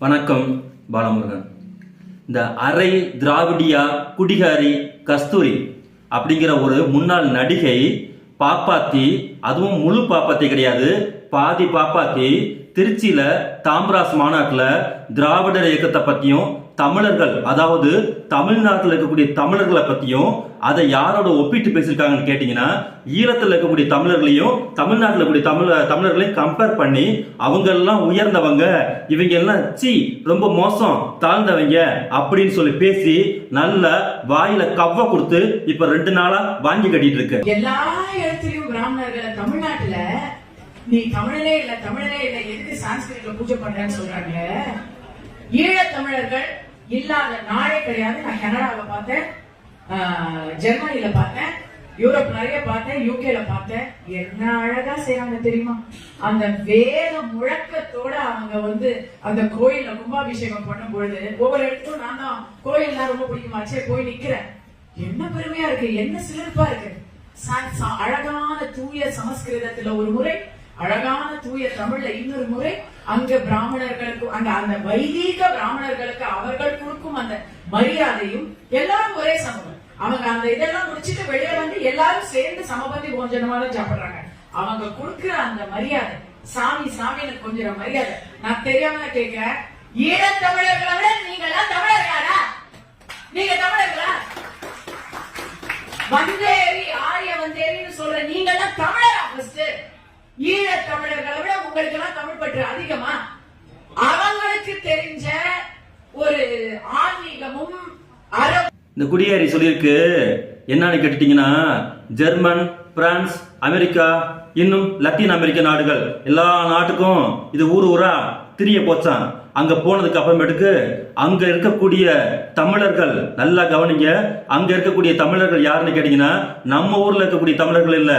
வணக்கம் பாலமுருகன். இந்த அரை திராவிடியா குடிகாரி கஸ்தூரி அப்படிங்கிற ஒரு முன்னாள் நடிகை பாப்பாத்தி அதுவும் முழு பாப்பாத்தி கிடையாது பாதி பாப்பாத்தி திருச்சியில தாம்பராஸ் மாநாட்டில் திராவிடர் இயக்கத்தை பற்றியும் தமிழர்கள் அதாவது தமிழ்நாட்டில் இருக்கக்கூடிய தமிழர்களை பத்தியும் அதை யாரோட ஒப்பிட்டு பேசியிருக்காங்கன்னு கேட்டிங்கன்னா ஈழத்தில் இருக்கக்கூடிய தமிழர்களையும் தமிழ்நாட்டில் இருக்கக்கூடிய தமிழ தமிழர்களையும் கம்பேர் பண்ணி அவங்க எல்லாம் உயர்ந்தவங்க இவங்க எல்லாம் சி ரொம்ப மோசம் தாழ்ந்தவங்க அப்படின்னு சொல்லி பேசி நல்ல வாயில கவ்வ கொடுத்து இப்ப ரெண்டு நாளா வாங்கி கட்டிட்டு இருக்கு. எல்லா இடத்துலயும் பிராமணர்களை தமிழ்நாட்டுல நீ தமிழனே இல்ல தமிழனே இல்ல எதுக்கு சான்ஸ்கிரிட்ல பூஜை பண்றேன்னு சொல்றாங்க ஈழத் தமிழர்கள் இல்லாத நாளே கிடையாது. நான் கனடாவை பார்த்தேன். ஜெர்மனியில பார்த்தேன். யூரோப் நிறைய பார்த்தேன். யூகேல பார்த்தேன். என்ன அழகா செய்யறாங்க தெரியுமா? அந்த வேத முழக்கத்தோட அவங்க வந்து அந்த கோயில கும்பாபிஷேகம் பண்ணும் பொழுது ஒவ்வொரு இடத்துக்கும் நான் தான் கோயில்லாம் ரொம்ப பிடிக்குமாச்சே போய் நிக்கிறேன். என்ன பெருமையா இருக்கு. என்ன சிலிர்ப்பா இருக்கு. அழகான தூய சமஸ்கிருதத்துல ஒரு முறை அழகான தூய தமிழ்ல இன்னொரு முறை அங்க பிராமணர்களுக்கு அந்த அந்த வைதீக பிராமணர்களுக்கு அவர்கள் கொடுக்கும் அந்த மரியாதையும் எல்லாரும் ஒரே சமூகம். அவங்க அந்த இதெல்லாம் முடிச்சுட்டு வெளியே வந்து எல்லாரும் சேர்ந்து சமபந்தி போஞ்சனமா சாப்பிடுறாங்க. அவங்க கொடுக்கிற அந்த மரியாதை சாமி சாமின்னு கொஞ்சம் மரியாதை நான் தெரியாம கேட்கிறேன். ஈழத்தமிழர்களை விட நீங்க எல்லாம் தமிழர்களா நீங்க தமிழர்களா? வந்தேரி ஆரிய வந்தேரின்னு சொல்ற நீங்க எல்லாம் தமிழரா ஃபர்ஸ்ட் ஈழ தமிழர்களை விட உங்களுக்கு எல்லாம் தமிழ் பற்று அதிகமா? அவங்களுக்கு தெரிஞ்ச ஒரு ஆன்மீகமும் இந்த குடியேறி சொல்லியிருக்கு. என்னன்னு கேட்டுட்டீங்கன்னா ஜெர்மன் பிரான்ஸ் அமெரிக்கா இன்னும் லத்தீன் அமெரிக்க நாடுகள். எல்லா நாட்டுக்கும் இது ஊர் ஊரா திரிய போச்சான் அங்க போனதுக்கு அப்புறமேட்டுக்கு அங்க இருக்கக்கூடிய தமிழர்கள் நல்லா கவனிங்க. அங்க இருக்கக்கூடிய தமிழர்கள் யாருன்னு கேட்டீங்கன்னா நம்ம ஊர்ல இருக்கக்கூடிய தமிழர்கள் இல்ல.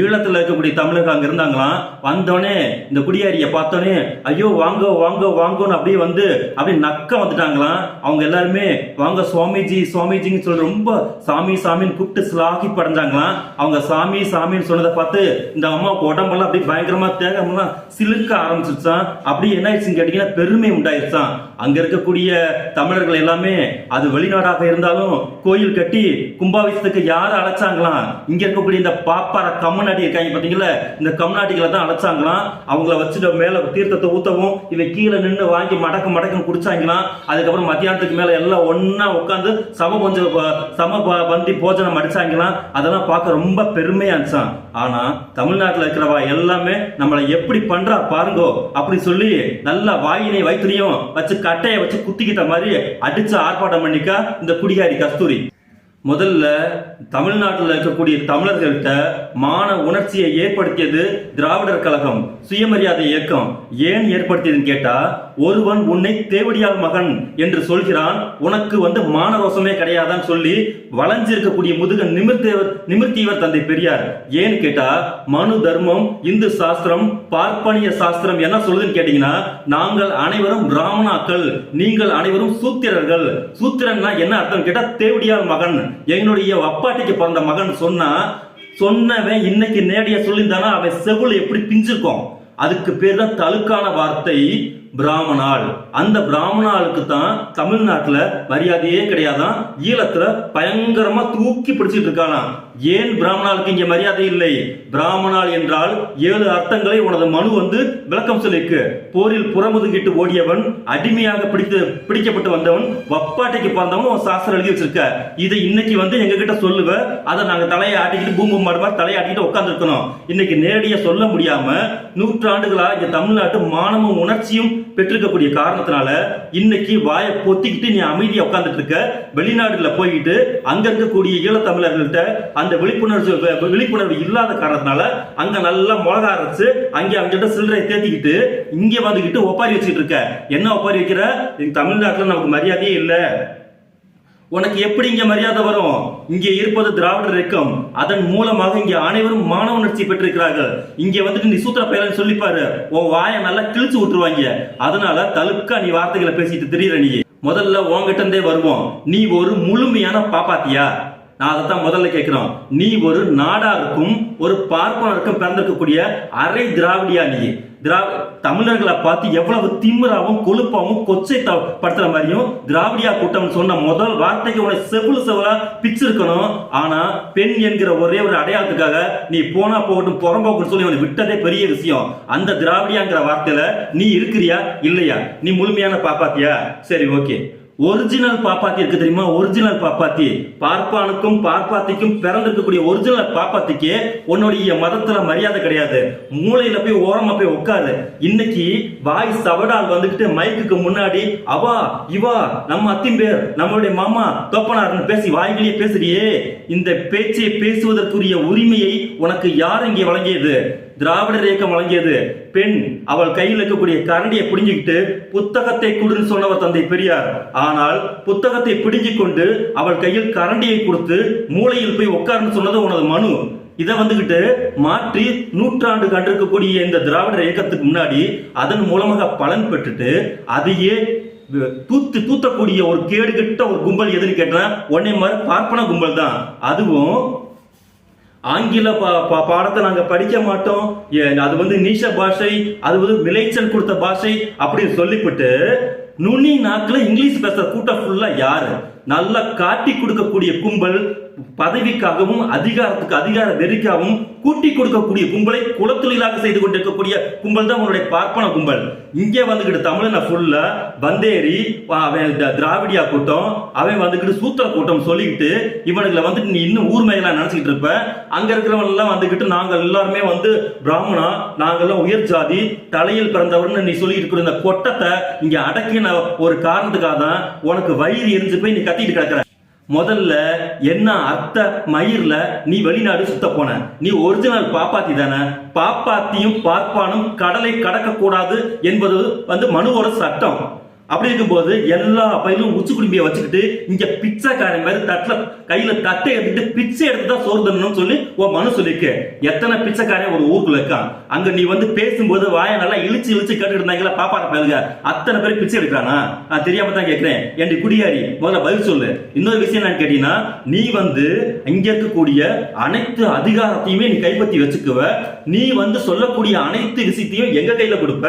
ஈழத்துல இருக்கக்கூடிய தமிழர்கள் அங்க இருந்தாங்களாம். வந்தோடனே இந்த குடியேறிய பார்த்தோன்னே ஐயோ வாங்க வாங்க வாங்கன்னு அப்படியே வந்து அப்படியே நக்க வந்துட்டாங்களாம். அவங்க எல்லாருமே வாங்க சுவாமிஜி சுவாமிஜின்னு சொல்லி ரொம்ப சாமி சாமின்னு கூப்பிட்டு சிலாகி படைஞ்சாங்களாம். அவங்க சாமி சாமின்னு சொன்னதை பார்த்து இந்த அம்மாவுக்கு உடம்பெல்லாம் அப்படியே பயங்கரமா தேகமெல்லாம் சிலுக்க ஆரம்பிச்சிருச்சான் அப்படியே என்ன ஆயிடுச்சுன்னு கேட்டீங்கன்னா பெருமை உண்டாயிருச்சான் அங்க இருக்கக்கூடிய தமிழர்கள் எல்லாமே அது வெளிநாடாக இருந்தாலும் கோயில் கட்டி கும்பாபிஷத்துக்கு யார் அழைச்சாங்களாம்? இங்க இருக்கக்கூடிய இந்த பாப்பார கம்மநாட்டி இருக்காங்க பாத்தீங்களா? இந்த கம்நாட்டிகளை தான் அழைச்சாங்களாம். அவங்கள வச்சுட்டு மேல தீர்த்தத்தை ஊத்தவும் இவன் கீழே நின்று வாங்கி மடக்கு மடக்குன்னு குடிச்சாங்களாம். அதுக்கப்புறம் மத்தியானத்துக்கு மேல எல்லாம் ஒன்னா உட்காந்து சம கொஞ்சம் சம பந்தி போஜனம் அடிச்சாங்களாம். அதெல்லாம் பார்க்க ரொம்ப பெருமையா இருந்துச்சான் ஆனா தமிழ்நாட்டுல இருக்கிறவா எல்லாமே நம்மளை எப்படி பண்றா பாருங்கோ அப்படி சொல்லி நல்லா வாயினை வைத்து வயிற்றுலையும் வச்சு கட்டையை வச்சு குத்திக்கிட்ட மாதிரி அடிச்சு ஆர்ப்பாட்டம் பண்ணிக்கா இந்த குடிகாரி கஸ்தூரி. முதல்ல தமிழ்நாட்டில் இருக்கக்கூடிய தமிழர்கள்ட்ட மான உணர்ச்சியை ஏற்படுத்தியது திராவிடர் கழகம் சுயமரியாதை இயக்கம். ஏன் ஏற்படுத்தியதுன்னு கேட்டா ஒருவன் உன்னை தேவடியால் மகன் என்று சொல்கிறான். உனக்கு வந்து மானரோசமே கிடையாதான்னு சொல்லி வளைஞ்சிருக்கக்கூடிய முதுக நிமிர்த்தேவர் நிமிர்த்தியவர் தந்தை பெரியார். ஏன்னு கேட்டா மனு தர்மம் இந்து சாஸ்திரம் பார்ப்பனிய சாஸ்திரம் என்ன சொல்லுதுன்னு கேட்டீங்கன்னா நாங்கள் அனைவரும் பிராமணாக்கள் நீங்கள் அனைவரும் சூத்திரர்கள். சூத்திரன்னா என்ன அர்த்தம் கேட்டா தேவடியால் மகன். என்னுடைய அப்பாட்டிக்கு பிறந்த மகன் சொன்னா சொன்னவன் இன்னைக்கு நேரடியா சொல்லியிருந்தானா அவன் செவுள் எப்படி பிஞ்சிருக்கும்? அதுக்கு பேர் தான் தழுக்கான வார்த்தை. பிராமணால் அந்த பிராமணாளுக்கு தான் தமிழ்நாட்டில் மரியாதையே கிடையாதான். ஈழத்துல பயங்கரமா தூக்கி பிடிச்சிட்டு இருக்கானாம் ஏன் பிராமணாளுக்கு இங்க மரியாதை இல்லை? பிராமணால் என்றால் ஏழு அர்த்தங்களை உனது மனு வந்து விளக்கம் சொல்லிருக்கு போரில் புறமுதுகிட்டு ஓடியவன் அடிமையாக பிடித்து பிடிக்கப்பட்டு வந்தவன் வப்பாட்டைக்கு பிறந்தவன் உன் சாஸ்திரம் எழுதி வச்சிருக்க. இதை இன்னைக்கு வந்து எங்க கிட்ட சொல்லுவ. அதை நாங்க தலையை ஆட்டிக்கிட்டு பூம்பு மாடு மாதிரி தலையை ஆட்டிக்கிட்டு இன்னைக்கு நேரடியாக சொல்ல முடியாம நூற்றாண்டுகளா இங்க தமிழ்நாட்டு மானமும் உணர்ச்சியும் பெற்றிருக்கக்கூடிய காரணத்தினால இன்னைக்கு வாயை பொத்திக்கிட்டு நீ அமைதியா உட்கார்ந்துட்டு இருக்க வெளிநாடுகளில் போயிட்டு அங்க இருக்கக்கூடிய ஈழத்தமிழர்கள்ட்ட அந்த விழிப்புணர்வு விழிப்புணர்வு இல்லாத காரணத்தினால அங்க நல்லா மிளகா அரைச்சு அங்கே அவங்ககிட்ட சில்லறை தேத்திக்கிட்டு இங்கே வந்துகிட்டு ஒப்பாரி வச்சுக்கிட்டு இருக்க. என்ன ஒப்பாரி வைக்கிற? தமிழ்நாட்டில் நமக்கு மரியாதையே இல்லை. உனக்கு எப்படி இங்க மரியாதை வரும்? இங்கே இருப்பது திராவிடர் இயக்கம். அதன் மூலமாக இங்கே அனைவரும் மானவ உணர்ச்சி பெற்றிருக்கிறார்கள். இங்க வந்துட்டு நீ சூத்திர பயலன்னு சொல்லிப்பாரு. உன் வாயை நல்லா கிழிச்சு விட்டுருவாங்க. அதனால தலுக்கா நீ வார்த்தைகளை பேசிட்டு தெரியல நீ. முதல்ல உன்கிட்ட இருந்தே வருவோம். நீ ஒரு முழுமையான பாப்பாத்தியா? நான் அதை தான் முதல்ல கேட்கிறோம். நீ ஒரு நாடாருக்கும் ஒரு பார்ப்பனருக்கும் பிறந்திருக்கக்கூடிய அரை திராவிடியா நீ. திரா தமிழர்களை பார்த்து எவ்வளவு திமிராவும் கொழுப்பாவும் கொச்சை த- படுத்துற மாதிரியும் திராவிடியா கூட்டம் சொன்ன முதல் வார்த்தைக்கு உன செவ்வளவு செவலா பிச்சிருக்கணும். ஆனா பெண் என்கிற ஒரே ஒரு அடையாளத்துக்காக நீ போனா போகட்டும் புறம்போக்குன்னு சொல்லி உன்னை விட்டதே பெரிய விஷயம். அந்த திராவிடியாங்கிற வார்த்தையில நீ இருக்கிறியா இல்லையா? நீ முழுமையான பாப்பாத்தியா? சரி ஓகே. ஒரிஜினல் பாப்பாத்தி இருக்கு தெரியுமா? ஒரிஜினல் பாப்பாத்தி. பார்ப்பானுக்கும் பார்ப்பாத்திக்கும் பிறந்திருக்கக்கூடிய ஒரிஜினல் பாப்பாத்திக்கு உன்னுடைய மதத்துல மரியாதை கிடையாது. மூளையில போய் ஓரமா போய் உட்காரு. இன்னைக்கு வாய் சவடால் வந்துகிட்டு மைக்குக்கு முன்னாடி அவா இவா நம்ம அத்திம்பேர் நம்மளுடைய மாமா தொப்பனார்னு பேசி வாய்களையே பேசுறியே. இந்த பேச்சை பேசுவதற்குரிய உரிமையை உனக்கு யார் இங்கே வழங்கியது? திராவிடர் இயக்கம் வழங்கியது. பெண் அவள் கையில் இருக்கக்கூடிய கரண்டியை பிடிஞ்சுக்கிட்டு புத்தகத்தை கொடுன்னு சொன்னவர் தந்தை பெரியார். ஆனால் புத்தகத்தை பிடிஞ்சு கொண்டு அவள் கையில் கரண்டியை கொடுத்து மூளையில் போய் உட்காருன்னு சொன்னது உனது மனு. இதை வந்துகிட்டு மாற்றி நூற்றாண்டு கண்டிருக்கக்கூடிய இந்த திராவிடர் இயக்கத்துக்கு முன்னாடி அதன் மூலமாக பலன் பெற்றுட்டு அதையே தூத்து தூத்தக்கூடிய ஒரு கேடு கெட்ட ஒரு கும்பல் எதுன்னு கேட்டா உடனே மாதிரி பார்ப்பன கும்பல் தான் அதுவும் ஆங்கில பா- பா- பாடத்தை நாங்கள் படிக்க மாட்டோம். ஏ, அது வந்து நீஷ பாஷை அது வந்து விளைச்சல் கொடுத்த பாஷை அப்படின்னு சொல்லிவிட்டு நுனி நாக்கில் இங்கிலீஷ் பேசுற கூட்டம் ஃபுல்லாக யாரு? நல்லா காட்டி கொடுக்கக்கூடிய கும்பல் பதவிக்காகவும் அதிகாரத்துக்கு அதிகார வெறிக்காகவும் கூட்டி கொடுக்கக்கூடிய கும்பலை குலத்தொழிலாக செய்து கொண்டிருக்கக்கூடிய கும்பல் தான் உன்னுடைய பார்ப்பன கும்பல். இங்கே வந்துகிட்டு தமிழனை ஃபுல்லா வந்தேரி அவன் திராவிடியா கூட்டம் அவன் வந்துக்கிட்டு சூத்திர கூட்டம் சொல்லிக்கிட்டு இவனுங்களை வந்துட்டு நீ இன்னும் ஊர்மையெல்லாம் மேலாம் இருப்ப. அங்க இருக்கிறவன் எல்லாம் வந்துகிட்டு நாங்க எல்லாருமே வந்து பிராமணா நாங்கள்லாம் உயர் ஜாதி தலையில் பிறந்தவர்னு நீ சொல்லிட்டு இருக்கிற இந்த கொட்டத்தை இங்க அடக்கின ஒரு காரணத்துக்காக தான் உனக்கு வயிறு எரிஞ்சு போய் நீ கத்திட்டு கிடக்குற. முதல்ல என்ன அத்த மயிர்ல நீ வெளிநாடு சுத்த போன? நீ ஒரிஜினல் பாப்பாத்தி தானே? பாப்பாத்தியும் பார்ப்பானும் கடலை கடக்க கூடாது என்பது வந்து மனுவோட சட்டம். அப்படி இருக்கும்போது எல்லா பயிலும் உச்சி குடும்பியை வச்சுக்கிட்டு இங்க பிச்சைக்காரன் மாதிரி தட்டுல கையில தட்டை எடுத்துட்டு பிச்சை எடுத்து தான் சோறு தரணும்னு சொல்லி உன் மனு சொல்லிருக்கு எத்தனை பிச்சைக்காரன் ஒரு ஊருக்குள்ள இருக்கான்? அங்க நீ வந்து பேசும்போது வாயை நல்லா இழிச்சு இழிச்சு கேட்டுட்டு இருந்தாங்களா பாப்பார பயலுங்க அத்தனை பேர் பிச்சை எடுக்கிறானா? நான் தெரியாம தான் கேட்கிறேன். என் குடியாரி முதல்ல பதில் சொல்லு. இன்னொரு விஷயம் நான் கேட்டீங்கன்னா நீ வந்து இங்க இருக்கக்கூடிய அனைத்து அதிகாரத்தையுமே நீ கைப்பற்றி வச்சுக்குவ. நீ வந்து சொல்லக்கூடிய அனைத்து விஷயத்தையும் எங்க கையில கொடுப்ப.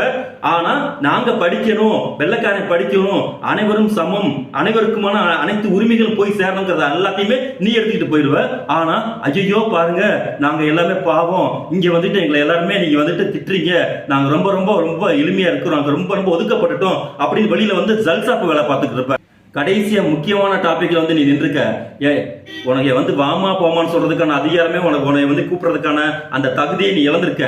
ஆனா நாங்க படிக்கணும். வெள்ளைக்காரன் படிக்கணும். அனைவரும் சமம். அனைவருக்குமான அனைத்து உரிமைகள் போய் சேரணுங்கிறத எல்லாத்தையுமே நீ எடுத்துக்கிட்டு போயிடுவ. ஆனா ஐயோ பாருங்க. நாங்க எல்லாமே பாவம். இங்க வந்துட்டு எங்களை எல்லாருமே நீங்க வந்துட்டு திட்டுறீங்க. நாங்க ரொம்ப ரொம்ப ரொம்ப எளிமையா இருக்கிறோம். நாங்க ரொம்ப ரொம்ப ஒதுக்கப்பட்டுட்டோம். அப்படின்னு வெளியில வந்து ஜல்சாப்பு வேலை பார்த்துக்கிட்டு இருப்பேன் கடைசியா முக்கியமான டாபிக்ல வந்து நீ நின்றுக்க. ஏ உனக்கு வந்து வாமா போமான்னு சொல்றதுக்கான அதிகாரமே உனக்கு உன்னை வந்து கூப்பிடுறதுக்கான அந்த தகுதியை நீ இழந்திருக்க.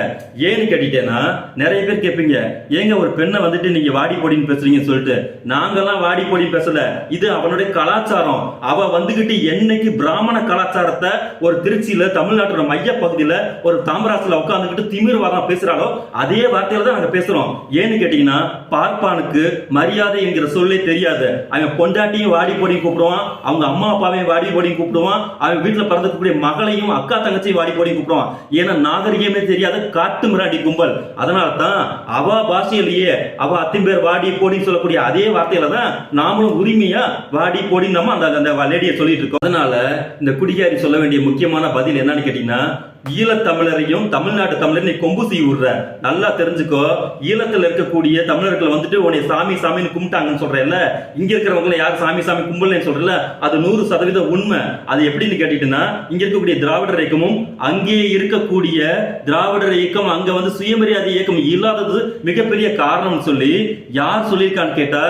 ஏன்னு கேட்டீங்கன்னா நிறைய பேர் கேட்பீங்க ஏங்க ஒரு பெண்ணை வந்துட்டு நீங்க வாடி போடின்னு பேசுறீங்கன்னு சொல்லிட்டு. நாங்கெல்லாம் வாடி போடி பேசல. இது அவனுடைய கலாச்சாரம். அவ வந்துகிட்டு என்னைக்கு பிராமண கலாச்சாரத்தை ஒரு திருச்சியில தமிழ்நாட்டோட மைய பகுதியில ஒரு தாமராசுல உட்காந்துக்கிட்டு திமிர்வாதம் பேசுறாளோ அதே வார்த்தையில தான் நாங்க பேசுறோம். ஏன்னு கேட்டீங்கன்னா பார்ப்பானுக்கு மரியாதை என்கிற சொல்லே தெரியாது. அவன் பொண்டாட்டியும் வாடி போடி கூப்பிடுவான். அவங்க அம்மா அப்பாவையும் வாடி போடி கூப்பிடுவான். அவன் வீட்டில் பிறந்தக்கூடிய மகளையும் அக்கா தங்கச்சியும் வாடி போடி கூப்பிடுவான். ஏன்னா நாகரிகமே தெரியாத காட்டு மிராடி கும்பல். அதனால தான் அவ பாஷையிலேயே அவ அத்திம்பேர் வாடி போடின்னு சொல்லக்கூடிய அதே வார்த்தையில தான் நாமளும் உரிமையா வாடி போடின்னு நம்ம அந்த அந்த லேடியை சொல்லிட்டு இருக்கோம். அதனால இந்த குடிகாரி சொல்ல வேண்டிய முக்கியமான பதில் என்னன்னு கேட்டீங்கன்னா ஈழத்தமிழரையும் தமிழ்நாட்டு தமிழர் நீ கொம்பு செய்ய விடுற. நல்லா தெரிஞ்சுக்கோ. ஈழத்தில் இருக்கக்கூடிய தமிழர்கள் வந்துட்டு உன்னை சாமி சாமின்னு கும்பிட்டாங்கன்னு சொல்றேன்ல. இங்க இருக்கிறவங்களை யார் சாமி சாமி கும்பலன்னு சொல்றல அது நூறு சதவீத உண்மை. அது எப்படின்னு கேட்டீங்கன்னா இங்க இருக்கக்கூடிய திராவிடர் இயக்கமும் அங்கே இருக்கக்கூடிய திராவிடர் இயக்கம் அங்க வந்து சுயமரியாதை இயக்கம் இல்லாதது மிகப்பெரிய காரணம்னு சொல்லி யார் சொல்லியிருக்கான்னு கேட்டா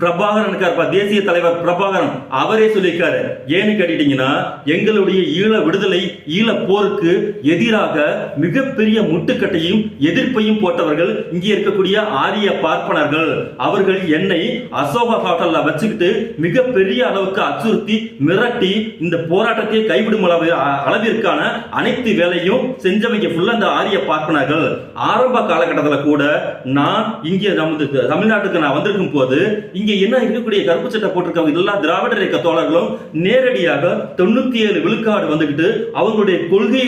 பிரபாகரன் இருக்காருப்பா தேசிய தலைவர் பிரபாகரன். அவரே சொல்லியிருக்காரு. ஏன்னு கேட்டீங்கன்னா எங்களுடைய ஈழ விடுதலை ஈழ போருக்கு எதிராக மிகப்பெரிய முட்டுக்கட்டையும் எதிர்ப்பையும் போட்டவர்கள் இங்கே இருக்கக்கூடிய ஆரிய பார்ப்பனர்கள். அவர்கள் என்னை அசோக ஹோட்டல்ல வச்சுக்கிட்டு மிகப்பெரிய அளவுக்கு அச்சுறுத்தி மிரட்டி இந்த போராட்டத்தை கைவிடும் அளவு அளவிற்கான அனைத்து வேலையும் செஞ்சவங்க ஃபுல்லா இந்த ஆரிய பார்ப்பனர்கள். ஆரம்ப காலகட்டத்தில் கூட நான் இங்கே நமது தமிழ்நாட்டுக்கு நான் வந்திருக்கும் போது இங்க என்ன இருக்கக்கூடிய கருப்பு சட்டை போட்டிருக்கவங்க எல்லா திராவிட இயக்க தோழர்களும் நேரடியாக தொண்ணூத்தி ஏழு விழுக்காடு வந்துகிட்டு அவங்களுடைய கொள்கை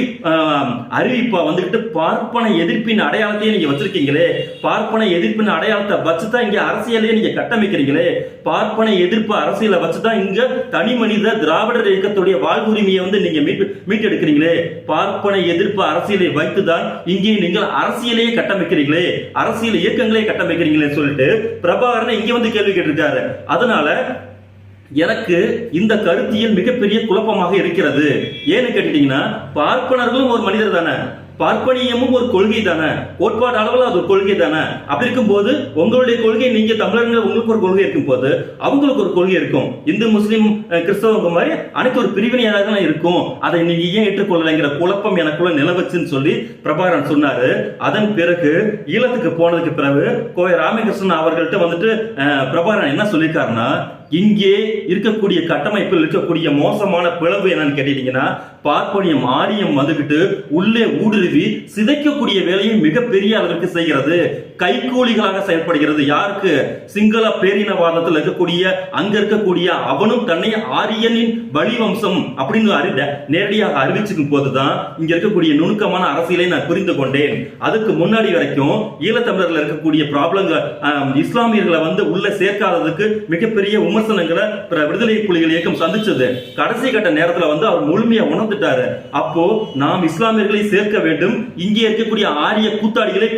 அறிவிப்பா வந்துகிட்டு பார்ப்பன எதிர்ப்பின் அடையாளத்தையே நீங்க வச்சிருக்கீங்களே. பார்ப்பன எதிர்ப்பின் அடையாளத்தை வச்சுதான் இங்க அரசியலையே நீங்க கட்டமைக்கிறீங்களே. பார்ப்பன எதிர்ப்பு அரசியலை வச்சுதான் இங்க தனி மனித திராவிடர் இயக்கத்துடைய வாழ்வுரிமையை வந்து நீங்க மீட்டு மீட்டெடுக்கிறீங்களே. பார்ப்பன எதிர்ப்பு அரசியலை வைத்துதான் இங்கே நீங்கள் அரசியலையே கட்டமைக்கிறீங்களே. அரசியல் இயக்கங்களே கட்டமைக்கிறீங்களே சொல்லிட்டு பிரபாகரனை இங்க வந்து கேள்வி கேட்டிருக்காரு. அதனால எனக்கு இந்த கருத்தியல் மிகப்பெரிய குழப்பமாக இருக்கிறது. ஏன்னு கேட்டீங்கன்னா பார்ப்பனர்களும் ஒரு மனிதர் தானே. பார்ப்பனியமும் ஒரு கொள்கை தானே? கோட்பாடு அளவில் அது ஒரு கொள்கை தானே? அப்படி இருக்கும்போது உங்களுடைய கொள்கை நீங்க தமிழர்கள் உங்களுக்கு ஒரு கொள்கை இருக்கும் போது அவங்களுக்கு ஒரு கொள்கை இருக்கும். இந்து முஸ்லீம் கிறிஸ்தவங்க மாதிரி அனைத்து ஒரு பிரிவினையாக தான் இருக்கும். அதை நீங்க ஏன் ஏற்றுக்கொள்ளலைங்கிற குழப்பம் எனக்குள்ள நிலவச்சுன்னு சொல்லி பிரபாகரன் சொன்னாரு. அதன் பிறகு ஈழத்துக்கு போனதுக்கு பிறகு கோவை ராமகிருஷ்ணன் அவர்கள்ட்ட வந்துட்டு பிரபாகரன் என்ன சொல்லியிருக்காருன்னா இங்கே இருக்கக்கூடிய கட்டமைப்பில் இருக்கக்கூடிய மோசமான பிளவு என்னன்னு கேட்டீங்கன்னா பார்ப்பனியம் ஆரியம் வந்துகிட்டு உள்ளே ஊடுருவி சிதைக்கக்கூடிய வேலையை மிகப்பெரிய அளவிற்கு செய்கிறது. கைகூலிகளாக செயல்படுகிறது. யாருக்கு? சிங்கள பேரினவாதத்தில் இருக்கக்கூடிய அங்க இருக்கக்கூடிய அவனும் தன்னை ஆரியனின் வழிவம்சம் அப்படின்னு அறிந்த நேரடியாக அறிவிச்சுக்கும் போதுதான் இங்க இருக்கக்கூடிய நுணுக்கமான அரசியலை நான் புரிந்து கொண்டேன். அதுக்கு முன்னாடி வரைக்கும் ஈழத்தமிழர்ல இருக்கக்கூடிய ப்ராப்ளங்கள் இஸ்லாமியர்களை வந்து உள்ள சேர்க்காததுக்கு மிகப்பெரிய விமர்சனங்களை பிற விடுதலை புலிகள் இயக்கம் சந்திச்சது. கடைசி கட்ட நேரத்துல வந்து அவர் முழுமையா உணர்ந்துட்டாரு. அப்போ நாம் இஸ்லாமியர்களை சேர்க்க வேண்டும். இங்கே இருக்கக்கூடிய ஆரிய கூத்தாடிகளை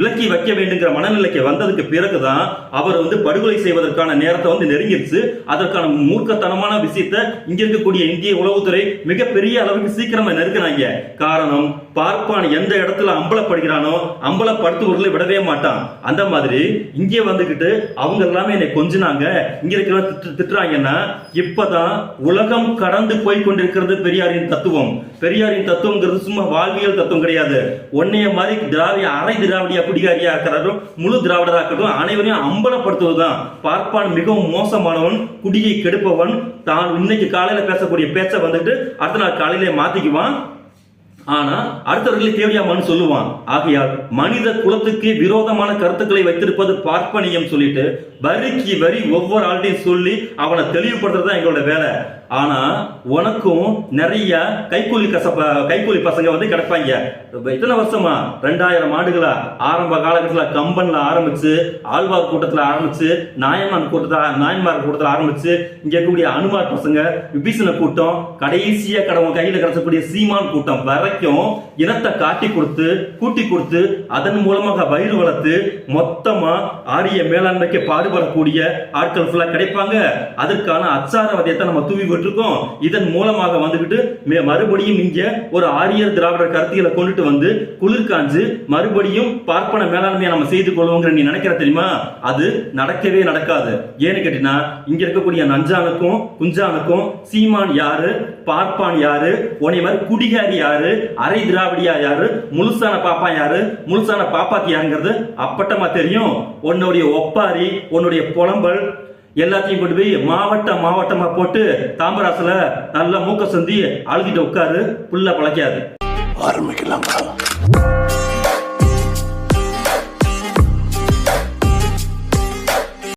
விலக்கி வைக்க வேண்டுங்கிற மனநிலைக்கு வந்ததுக்கு பிறகுதான் அவர் வந்து படுகொலை செய்வதற்கான நேரத்தை வந்து நெருங்கிருச்சு. அதற்கான மூர்க்கத்தனமான விஷயத்தை இங்க இருக்கக்கூடிய இந்திய உளவுத்துறை மிகப்பெரிய அளவுக்கு சீக்கிரமா நெருங்கினாங்க. காரணம் பார்ப்பான் எந்த இடத்துல அம்பலப்படுகிறானோ அம்பலப்படுத்துவர்களை விடவே மாட்டான். அந்த மாதிரி இங்கே வந்துகிட்டு அவங்க எல்லாமே என்னை கொஞ்சினாங்க. இங்க இருக்கிற திட்டுறாங்கன்னா இப்பதான் உலகம் கடந்து போய் கொண்டிருக்கிறது பெரியாரின் தத்துவம். பெரியாரின் தத்துவங்கிறது சும்மா வாழ்வியல் தத்துவம் கிடையாது. ஒன்னைய மாதிரி திராவிட அரை திராவிடியா குடிகாரியா இருக்கிற இருக்கிறாரும் முழு திராவிடரா இருக்கட்டும் அனைவரையும் அம்பலப்படுத்துவதுதான். பார்ப்பான் மிகவும் மோசமானவன் குடியை கெடுப்பவன் தான் இன்னைக்கு காலையில பேசக்கூடிய பேச்சை வந்துட்டு அடுத்த நாள் காலையிலே மாத்திக்குவான். ஆனா அடுத்தவர்களை தேவையாமான்னு சொல்லுவான். ஆகையால் மனித குலத்துக்கு விரோதமான கருத்துக்களை வைத்திருப்பது பார்ப்பனியம் சொல்லிட்டு வரிக்கு வரி ஒவ்வொரு ஆள்கிட்டையும் சொல்லி அவனை தெளிவுபடுத்துறது தான் எங்களோட வேலை. ஆனா உனக்கும் நிறைய கைக்கூலி கசப்ப கைக்கூலி பசங்க வந்து கிடப்பாங்க. இத்தனை வருஷமா ரெண்டாயிரம் ஆண்டுகளா ஆரம்ப காலகட்டத்தில் கம்பன்ல ஆரம்பிச்சு ஆழ்வார் கூட்டத்தில் ஆரம்பிச்சு நாயன்மான் கூட்டத்தில் நாயன்மார் கூட்டத்தில் ஆரம்பிச்சு இங்க இருக்கக்கூடிய அனுமார் பசங்க விபீஷண கூட்டம் கடைசியா கடவுள் கையில கிடைச்சக்கூடிய சீமான் கூட்டம் வரைக்கும் இனத்தை காட்டி கொடுத்து கூட்டி கொடுத்து அதன் மூலமாக வயிறு வளர்த்து மொத்தமா ஆரிய மேலாண்மைக்கு பாடுபடக்கூடிய ஆட்கள் ஃபுல்லா கிடைப்பாங்க. அதற்கான அச்சார வதையத்தை நம்ம தூவி இருக்கோம் இதன் மூலமாக வந்துகிட்டு மே- மறுபடியும் இங்க ஒரு ஆரியர் திராவிடர் கருத்தியலை கொண்டுட்டு வந்து குளிர் காஞ்சு மறுபடியும் பார்ப்பன மேலாண்மையை நம்ம செய்து கொள்வோங்கிற நீ நினைக்கிற தெரியுமா? அது நடக்கவே நடக்காது. ஏன்னு கேட்டீங்கன்னா இங்க இருக்கக்கூடிய நஞ்சானுக்கும் குஞ்சானுக்கும் சீமான் யாரு? பார்ப்பான் யாரு? உனே மாதிரி குடிகாரி யாரு? அரை திராவிடியா யாரு? முழுசான பாப்பா யாரு? முழுசான பாப்பாத்தி யாருங்கிறது அப்பட்டமா தெரியும். உன்னுடைய ஒப்பாரி உன்னுடைய புலம்பல் எல்லாத்தையும் கொண்டு போய் மாவட்டம் மாவட்டமா போட்டு தாம்பராசுல நல்லா மூக்க சந்தி அழுகிட்டு உட்காரு புல்ல பழக்காது. ஆரம்பிக்கலாமா.